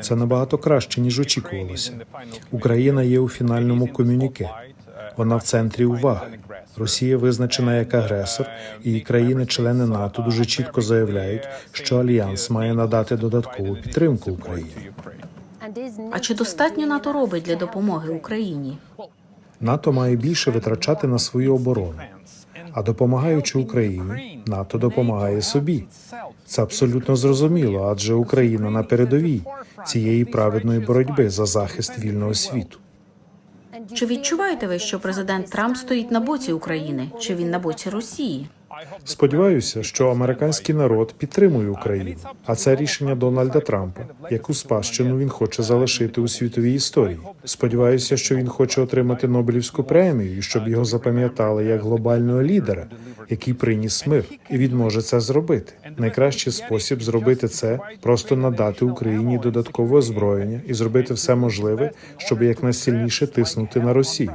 Це набагато краще ніж очікувалося. Україна є у фінальному комюніке. Вона в центрі уваги. Росія визначена як агресор, і країни-члени НАТО дуже чітко заявляють, що альянс має надати додаткову підтримку Україні. А чи достатньо НАТО робить для допомоги Україні? НАТО має більше витрачати на свою оборону. А допомагаючи Україні, НАТО допомагає собі. Це абсолютно зрозуміло, адже Україна на передовій цієї праведної боротьби за захист вільного світу. Чи відчуваєте ви, що президент Трамп стоїть на боці України? Чи він на боці Росії? Сподіваюся, що американський народ підтримує Україну, а це рішення Дональда Трампа, яку спадщину він хоче залишити у світовій історії. Сподіваюся, що він хоче отримати Нобелівську премію, щоб його запам'ятали як глобального лідера, який приніс мир, і він може це зробити. Найкращий спосіб зробити це просто надати Україні додаткове озброєння і зробити все можливе, щоб якнайсильніше тиснути на Росію.